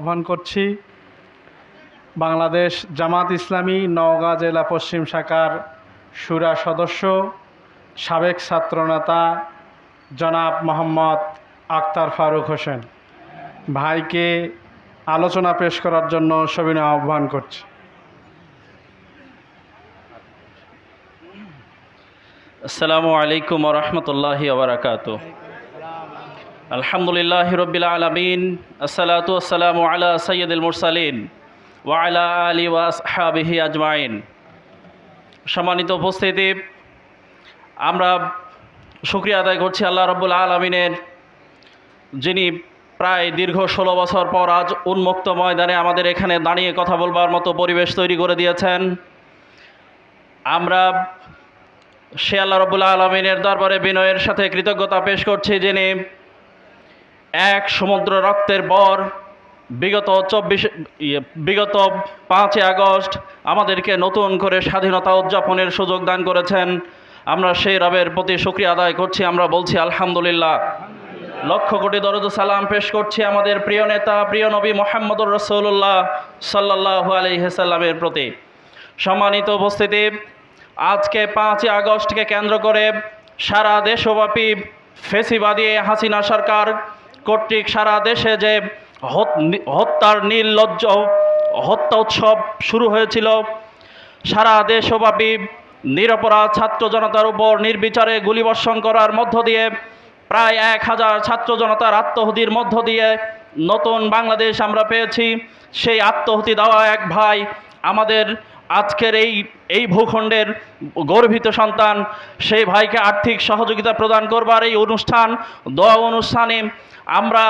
আহ্বান করছি। বাংলাদেশ জামাত ইসলামী নওগাঁ জেলা পশ্চিম শাখার সুরা সদস্য, সাবেক ছাত্রনেতা জনাব মোহাম্মদ আক্তার ফারুক হোসেন। ভাইকে আলোচনা পেশ করার জন্য সবিনয় আহ্বান করছি। আসসালামু আলাইকুম রহমতুল্লাহি ওবরাকাত আলহামদুলিল্লাহ রবিল আলমিন, আসসালাতু আসসালামু আলা সৈয়দুল মুরসালিন ওয়ালা আলী ওয়াসহাবিহি আজমাইন। সম্মানিত উপস্থিতি, আমরা শুক্রিয়া আদায় করছি আল্লাহ রব্বুল আলমিনের, যিনি প্রায় দীর্ঘ ষোলো বছর পর আজ উন্মুক্ত ময়দানে আমাদের এখানে দাঁড়িয়ে কথা বলবার মতো পরিবেশ তৈরি করে দিয়েছেন। আমরা সে আল্লাহ রবুল্লা আলমিনের দরবারে বিনয়ের সাথে কৃতজ্ঞতা পেশ করছি যিনি এক সমুদ্র রক্তের পর বিগত চব্বিশ ইয়ে, বিগত পাঁচই আগস্ট আমাদেরকে নতুন করে স্বাধীনতা উদযাপনের সুযোগ দান করেছেন। আমরা সেই রবের প্রতি শুক্রিয়া আদায় করছি আমরা বলছি আলহামদুলিল্লাহ। লক্ষ কোটি দরদ সালাম পেশ করছি আমাদের প্রিয় নেতা প্রিয় নবী মোহাম্মদুর রসৌল্লাহ সাল্লাহ আলহিসাল্লামের প্রতি। সম্মানিত উপস্থিতি আজকে পাঁচই আগস্টকে কেন্দ্র করে সারা দেশব্যাপী ফেসিবাদী হাসিনা সরকার কর্তৃক সারা দেশে যে হত- হত্যার নির্লজ্জ হত্যা উৎসব শুরু হয়েছিল, সারা দেশব্যাপী নিরপরাধ ছাত্র জনতার উপর নির্বিচারে গুলিবর্ষণ করার মধ্য দিয়ে প্রায় এক হাজার ছাত্র জনতার আত্মহতির মধ্য দিয়ে নতুন বাংলাদেশ আমরা পেয়েছি। সেই আত্মহতি দেওয়া এক ভাই আমাদের আজকের এই এই ভূখণ্ডের গর্বিত সন্তান। সেই ভাইকে আর্থিক সহযোগিতা প্রদান করবার এই অনুষ্ঠান, দোয়া অনুষ্ঠানে আমরা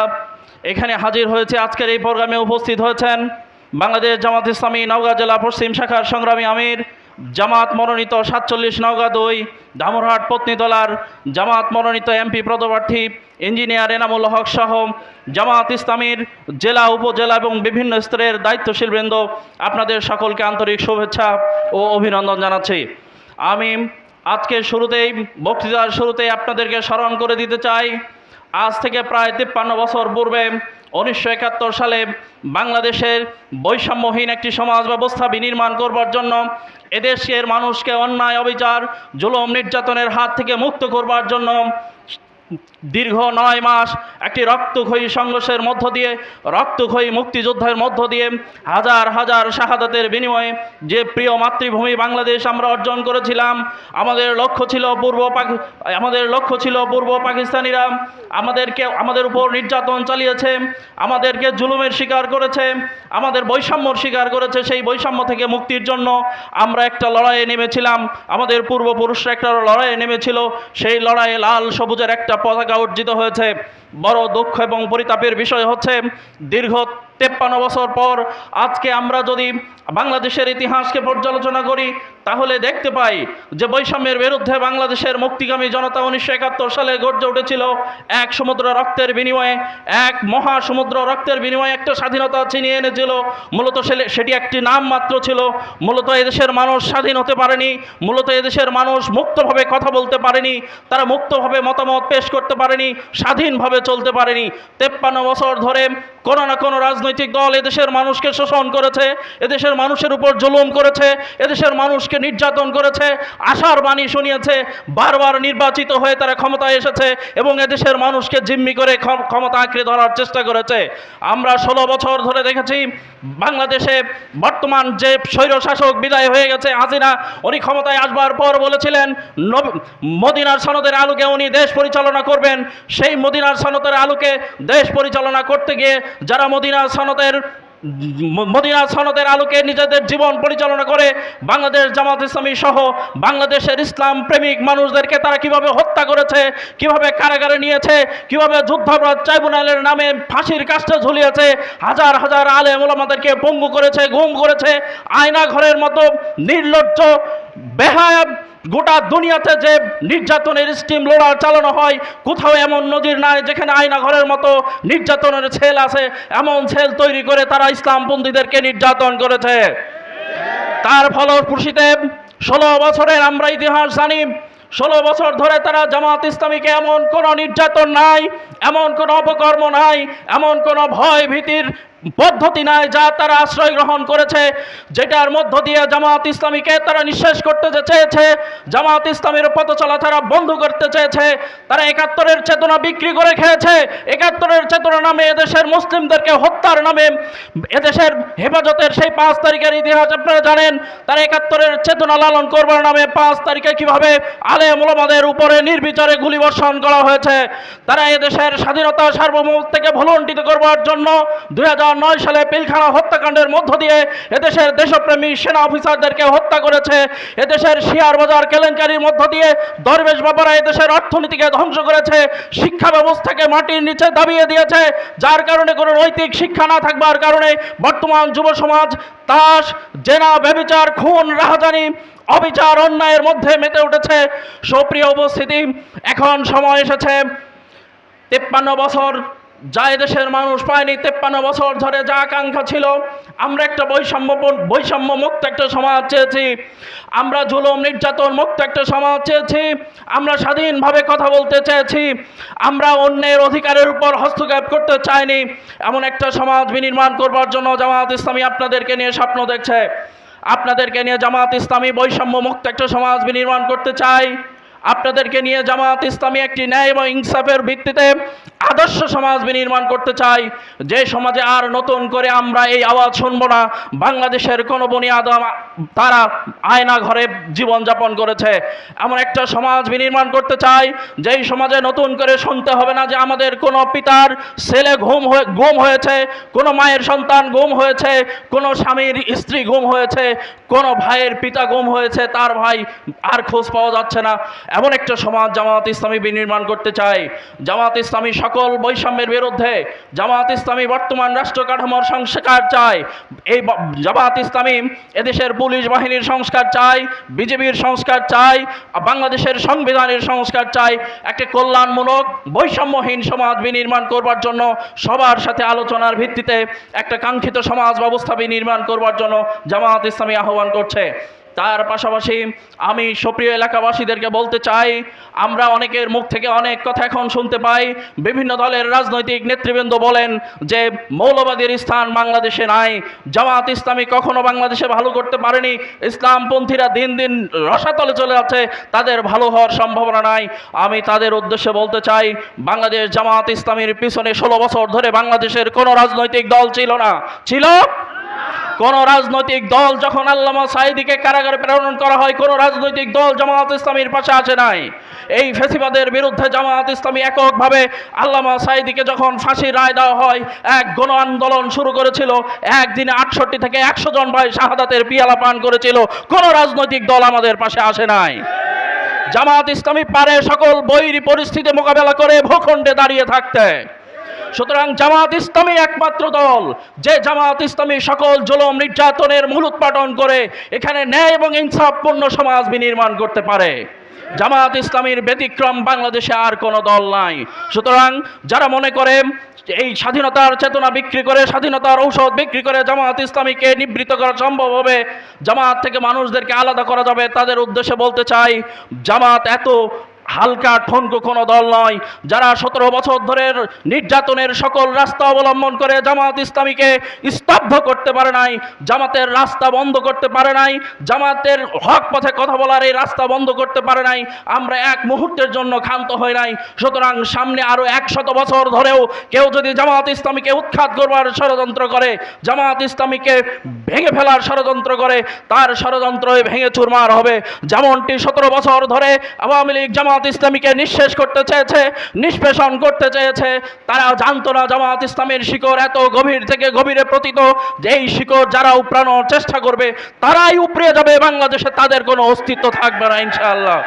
এখানে হাজির হয়েছে, আজকের এই প্রোগ্রামে উপস্থিত হয়েছেন বাংলাদেশ জামাত ইসলামী নওগাঁ জেলা পশ্চিম শাখার সংগ্রামী আমির, জামাত মনোনীত সাতচল্লিশ নওগাঁ দুই ধামরহাট পত্নীতলার জামাত মনোনীত এমপি পদপ্রার্থী ইঞ্জিনিয়ার এনামুল হক সহ জামাত ইসলামীর জেলা, উপজেলা এবং বিভিন্ন স্তরের দায়িত্বশীল বৃন্দ আপনাদের সকলকে আন্তরিক শুভেচ্ছা ও অভিনন্দন জানাচ্ছি। আমি আজকে শুরুতেই, বক্তৃতার শুরুতেই আপনাদেরকে স্মরণ করে দিতে চাই আজ থেকে প্রায় তিপ্পান্ন বছর পূর্বে উনিশশো একাত্তর সালে বাংলাদেশের বৈষম্যহীন একটি সমাজ ব্যবস্থা বিনির্মাণ করবার জন্য এদেশের মানুষকে অন্যায়, অবিচার, জুলম, নির্যাতনের হাত থেকে মুক্ত করবার জন্য দীর্ঘ নয় মাস একটি রক্তক্ষয়ী সংঘর্ষের মধ্য দিয়ে, রক্তক্ষয়ী মুক্তিযুদ্ধের মধ্য দিয়ে হাজার হাজার শাহাদাতের বিনিময়ে যে প্রিয় মাতৃভূমি বাংলাদেশ আমরা অর্জন করেছিলাম, আমাদের লক্ষ্য ছিল পূর্ব পাকি, আমাদের লক্ষ্য ছিল পূর্ব পাকিস্তানিরা আমাদেরকে, আমাদের উপর নির্যাতন চালিয়েছে, আমাদেরকে জুলুমের শিকার করেছে, আমাদের বৈষম্যর শিকার করেছে, সেই বৈষম্য থেকে মুক্তির জন্য আমরা একটা লড়াইয়ে নেমেছিলাম, আমাদের পূর্বপুরুষরা একটা লড়াইয়ে নেমেছিল, সেই লড়াইয়ে লাল সবুজের একটা পতাকা অর্জিত হয়েছে। বড় দুঃখ এবং পরিতাপের বিষয় হচ্ছে, দীর্ঘ তেপ্পান্ন বছর পর আজকে আমরা যদি বাংলাদেশের ইতিহাসকে পর্যালোচনা করি তাহলে দেখতে পাই যে বৈষম্যের বিরুদ্ধে বাংলাদেশের মুক্তিগামী জনতা উনিশশো একাত্তর সালে গর্জে উঠেছিল এক সমুদ্র রক্তের বিনিময়ে, এক মহাসমুদ্র রক্তের বিনিময়ে একটা স্বাধীনতা ছিনিয়ে এনেছিল। মূলত সেটি একটি নাম মাত্র ছিল। মূলত এদেশের মানুষ স্বাধীন হতে পারেনি। মূলত এদেশের মানুষ মুক্তভাবে কথা বলতে পারেনি। তারা মুক্তভাবে মতামত পেশ করতে পারেনি, স্বাধীনভাবে চলতে পারেনি। তেপ্পান্ন বছর ধরে কোনো না কোনো রাজনৈতিক দল এদেশের মানুষকে শোষণ করেছে, এদেশের মানুষের উপর জুলুম করেছে, এদেশের মানুষকে নির্যাতন করেছে, আশার বাণী শুনিয়েছে, বারবার নির্বাচিত হয়ে তারা ক্ষমতায় এসেছে এবং এদেশের মানুষকে জিম্মি করে ক্ষম- ক্ষমতা আঁকড়ে ধরার চেষ্টা করেছে। আমরা ষোলো বছর ধরে দেখেছি, বাংলাদেশে বর্তমান যে স্বৈর শাসক বিদায় হয়ে গেছে, হাসিনা, উনি ক্ষমতায় আসবার পর বলেছিলেন মদিনার সনদের আলোকে উনি দেশ পরিচালনা করবেন। সেই মদিনার সনদের আলোকে দেশ পরিচালনা করতে গিয়ে যারা মদিনার সনদের মদিনা সনদের আলোকে নিজেদের জীবন পরিচালনা করে বাংলাদেশ জামাত ইসলামী সহ বাংলাদেশের ইসলাম প্রেমিক মানুষদেরকে তারা কীভাবে হত্যা করেছে, কীভাবে কারাগারে নিয়েছে, কীভাবে যুদ্ধাপরাধ ট্রাইব্যুনালের নামে ফাঁসির কাজটা ঝুলিয়েছে, হাজার হাজার আলে মোলামাদেরকে পঙ্গু করেছে, গুম করেছে আয়না ঘরের মতো নির্লজ্জ বেহায়া গোটা দুনিয়াতে যে নির্যাতনের স্টিম লোড়া চালানো হয়, কোথাও এমন নদীর নাই যেখানে আয়না ঘরের মতো নির্যাতনের ছেল আছে। এমন ছেল তৈরি করে তারা ইসলামপন্থীদেরকে নির্যাতন করেছে। তার ফলপ্রসূতে ষোলো বছরের আমরা ইতিহাস জানি। ষোলো বছর ধরে তারা জামাত ইসলামীকে এমন কোনো নির্যাতন নাই, এমন কোনো অপকর্ম নাই, এমন কোনো ভয় ভীতির পদ্ধতি নয় যা তারা আশ্রয় গ্রহণ করেছে, যেটার মধ্য দিয়ে জামাত ইসলামীকে তারা নিঃশেষ করতে চেয়েছে জামাত ইসলামের পথ চলা তারা বন্ধ করতে চেয়েছে, তারা একাত্তরের চেতনা বিক্রি করে খেয়েছে, একাত্তরের চেতনা নামে এদেশের মুসলিমদেরকে হত্যার নামে এদেশের হেফাজতের সেই পাঁচ তারিখের ইতিহাস আপনারা জানেন, তারা একাত্তরের চেতনা লালন করবার নামে পাঁচ তারিখে কীভাবে আলে মোলামাদের উপরে নির্বিচারে গুলিবর্ষণ করা হয়েছে, তারা এদেশের স্বাধীনতা সার্বভৌম থেকে ভুলণ্ঠিত করবার জন্য দুই হাজার নয় সালে পিলখানা হত্যাকাণ্ডের মধ্য দিয়ে এদেশের দেশপ্রেমী সেনা অফিসারদেরকে হত্যা করেছে। এদেশের শেয়ার বাজার কেলেঙ্কারির মধ্য দিয়ে দরবেশ বাবারা এদেশের অর্থনীতিকে ধ্বংস করেছে, শিক্ষা ব্যবস্থাকে মাটির নিচে দাবিয়ে দিয়েছে, যার কারণে কোনো নৈতিক শিক্ষা না থাকবার কারণে বর্তমান যুব সমাজ তাস, জেনা ব্যবিচার খুন, রাহাজানি, অবিচার, অন্যায়ের মধ্যে মেতে উঠেছে। সুপ্রিয় উপস্থিতি, এখন সময় এসেছে। তেপ্পান্ন বছর যা দেশের মানুষ পায়নি, তেপ্পান্ন বছর ধরে যা আকাঙ্ক্ষা ছিল, আমরা একটা বৈষম্য বৈষম্য মুক্ত একটা সমাজ চেয়েছি। আমরা জুলুম, নির্যাতন মুক্ত একটা সমাজ চেয়েছি। আমরা স্বাধীনভাবে কথা বলতে চেয়েছি। আমরা অন্যের অধিকারের উপর হস্তক্ষেপ করতে চাইনি। এমন একটা সমাজ বিনির্মাণ করবার জন্য জামাত ইসলামী আপনাদেরকে নিয়ে স্বপ্ন দেখছে। আপনাদেরকে নিয়ে জামাত ইসলামী বৈষম্য মুক্ত একটা সমাজ বিনির্মাণ করতে চাই আপনাদেরকে নিয়ে জামাত ইসলামী একটি ন্যায় এবং ইনসাফের ভিত্তিতে আদর্শ সমাজ বিনির্মাণ করতে চাই। যে সমাজে আর নতুন করে আমরা এই আওয়াজ শুনব না, বাংলাদেশের কোনো বুনিয়াদ তারা আয়না ঘরে জীবনযাপন করেছে। এমন একটা সমাজ বিনির্মাণ করতে চাই, যেই সমাজে নতুন করে শুনতে হবে না যে আমাদের কোনো পিতার ছেলে ঘুম হয়ে গুম হয়েছে, কোনো মায়ের সন্তান গুম হয়েছে, কোনো স্বামীর স্ত্রী গুম হয়েছে, কোনো ভাইয়ের পিতা গুম হয়েছে, তার ভাই আর খোঁজ পাওয়া যাচ্ছে না। এমন একটা সমাজ জামাত ইসলামী বিনির্মাণ করতে চাই। জামাত ইসলামী সকল বৈষম্যের বিরুদ্ধে জামাত ইসলামী বর্তমান রাষ্ট্র কাঠামোর সংস্কার চায়। এই জামাত ইসলামী এদেশের পুলিশ বাহিনীর সংস্কার চায় বিজেপির সংস্কার চায় বাংলাদেশের সংবিধানের সংস্কার চায়। একটা কল্যাণমূলক, বৈষম্যহীন সমাজ বিনির্মাণ করবার জন্য সবার সাথে আলোচনার ভিত্তিতে একটা কাঙ্ক্ষিত সমাজ ব্যবস্থা বিনির্মাণ করবার জন্য জামাত ইসলামী আহ্বান করছে। তার পাশাপাশি আমি সুপ্রিয় এলাকাবাসীদেরকে বলতে চাই, আমরা অনেকের মুখ থেকে অনেক কথা এখন শুনতে পাই। বিভিন্ন দলের রাজনৈতিক নেতৃবৃন্দ বলেন যে মৌলবাদীর স্থান বাংলাদেশে নাই। জামাত ইসলামী কখনো বাংলাদেশে ভালো করতে পারেনি। ইসলামপন্থীরা দিন দিন রসাতলে চলে যাচ্ছে। তাদের ভালো হওয়ার সম্ভাবনা নাই। আমি তাদের উদ্দেশ্যে বলতে চাই, বাংলাদেশ জামাত ইসলামীর পিছনে ষোলো বছর ধরে বাংলাদেশের কোনো রাজনৈতিক দল ছিল না। ছিল? কোন রাজনৈতিক দল যখন আল্লামা সাইদিকে কারাগারে প্রেরণ করা হয়, কোন রাজনৈতিক দল জামাত ইসলামীর পাশে আসে নাই। এই ফেসিবাদের বিরুদ্ধে জামাত ইসলামী এককভাবে আল্লামা সাইদিকে যখন ফাঁসির রায় দেওয়া হয়, এক গণ আন্দোলন শুরু করেছিল। একদিনে আটষট্টি থেকে একশো জন ভাই শাহাদাতের পিয়ালা পান করেছিল। কোন রাজনৈতিক দল আমাদের পাশে আসে নাই। জামাত ইসলামী পারে সকল বৈরী পরিস্থিতি মোকাবেলা করে ভূখণ্ডে দাঁড়িয়ে থাকতে। সুতরাং জামাত ইসলামী একমাত্র দল। যে জামাত ইসলামী সকল জুলুম, নির্যাতনের মূলোৎপাটন করে, এখানে ন্যায় এবং ইনসাফপূর্ণ সমাজ বিনির্মাণ করতে পারে। জামাত ইসলামীর ব্যতিক্রম বাংলাদেশে আর কোনো দল নাই। সুতরাং যারা মনে করে এই স্বাধীনতার চেতনা বিক্রি করে, স্বাধীনতার ঔষধ বিক্রি করে জামাত ইসলামীকে নিবৃত্ত করা সম্ভব হবে, জামাত থেকে মানুষদেরকে আলাদা করা যাবে, তাদের উদ্দেশ্যে বলতে চাই, জামাত এত হালকা ঠনকো কোনো দল নয়। যারা সতেরো বছর ধরে নির্যাতনের সকল রাস্তা অবলম্বন করে জামাত ইসলামীকে স্তব্ধ করতে পারে নাই, জামাতের রাস্তা বন্ধ করতে পারে নাই, জামাতের হক পথে কথা বলার এই রাস্তা বন্ধ করতে পারে নাই, আমরা এক মুহূর্তের জন্য ক্ষান্ত হই নাই। সুতরাং সামনে আরও একশত বছর ধরেও কেউ যদি জামাত ইসলামীকে উৎখাত করবার ষড়যন্ত্র করে, জামাত ইসলামীকে ভেঙে ফেলার ষড়যন্ত্র করে, তার ষড়যন্ত্রই ভেঙে চুরমার হবে। যেমনটি সতেরো বছর ধরে আওয়ামী লীগ জামাত ইসলামীকে নিঃশেষ করতে চেয়েছে, নিষ্পেষণ করতে চেয়েছে, তারা জানতো না জামাত ইসলামের শিকড় এত গভীর থেকে গভীরে প্রতীত যে এই শিকড় যারা উপড়ানোর চেষ্টা করবে, তারাই উপড়ে যাবে। বাংলাদেশে তাদের কোনো অস্তিত্ব থাকবে না, ইনশাআল্লাহ।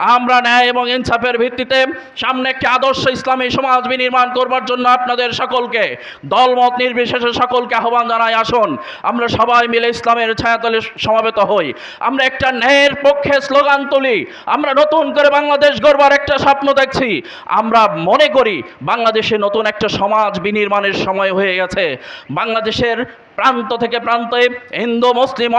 আমরা ন্যায় এবং ইনসাফের ভিত্তিতে সামনে একটি আদর্শ ইসলামী সমাজ বিনির্মাণ করবার জন্য আপনাদের সকলকে, দলমত নির্বিশেষে সকলকে আহ্বান জানাই, আসুন। আমরা সবাই মিলে ইসলামের ছায়াতলে সমাবেত হই। আমরা একটা ন্যায়ের পক্ষে স্লোগান তুলি। আমরা নতুন করে বাংলাদেশ গড়বার একটা স্বপ্ন দেখছি। আমরা মনে করি, বাংলাদেশে নতুন একটা সমাজ বিনির্মাণের সময় হয়ে গেছে। বাংলাদেশের প্রান্ত থেকে প্রান্তে হিন্দু, মুসলিম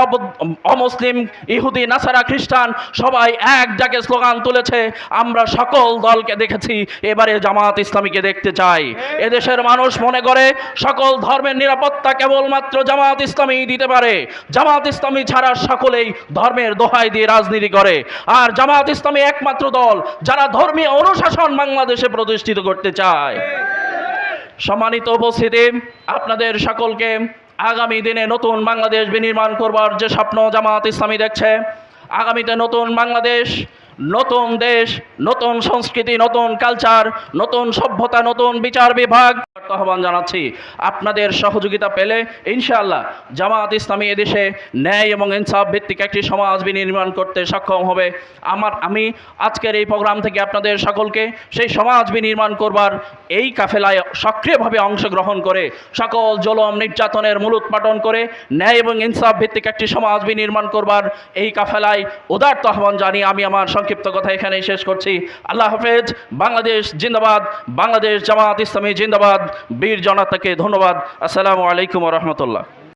অমুসলিম, ইহুদি, নাসারা, খ্রিস্টান সবাই এক জাগে স্লোগান তুলেছে, আমরা সকল দলকে দেখেছি, এবারে জামাত ইসলামীকে দেখতে চাই। এদেশের মানুষ মনে করে সকল ধর্মের নিরাপত্তা কেবলমাত্র জামাত ইসলামী দিতে পারে। জামাত ইসলামী ছাড়া সকলেই ধর্মের দোহাই দিয়ে রাজনীতি করে। আর জামাত ইসলামী একমাত্র দল যারা ধর্মীয় অনুশাসন বাংলাদেশে প্রতিষ্ঠিত করতে চায়। সম্মানিত উপস্থিতি, আপনাদের সকলকে আগামী দিনে নতুন বাংলাদেশ বিনির্মাণ করবার যে স্বপ্ন জামাত ইসলামী দেখছে আগামীতে নতুন বাংলাদেশ নতুন দেশ, নতুন সংস্কৃতি, নতুন কালচার নতুন সভ্যতা, নতুন বিচার বিভাগ। আহ্বান জানাচ্ছি, আপনাদের সহযোগিতা পেলে ইনশাআল্লাহ জামাত ইসলামী এদেশে ন্যায় এবং ইনসাফ ভিত্তিক একটি সমাজ বিনির্মাণ করতে সক্ষম হবে। আমার, আমি আজকের এই প্রোগ্রাম থেকে আপনাদের সকলকে সেই সমাজ বিনির্মাণ করবার এই কাফেলায় সক্রিয়ভাবে অংশগ্রহণ করে, সকল জলম, নির্যাতনের মূলোৎপাটন করে ন্যায় এবং ইনসাফ ভিত্তিক একটি সমাজ বিনির্মাণ করবার এই কাফেলায় উদার্ত আহ্বান জানিয়ে আমি আমার সংক্ষিপ্ত কথা এখানেই শেষ করছি। আল্লাহ হাফেজ, বাংলাদেশ জিন্দাবাদ, বাংলাদেশ জামাত ইসলামী জিন্দাবাদ, বীর জনতাকে ধন্যবাদ। আসসালামু আলাইকুম রহমতুল্লাহ।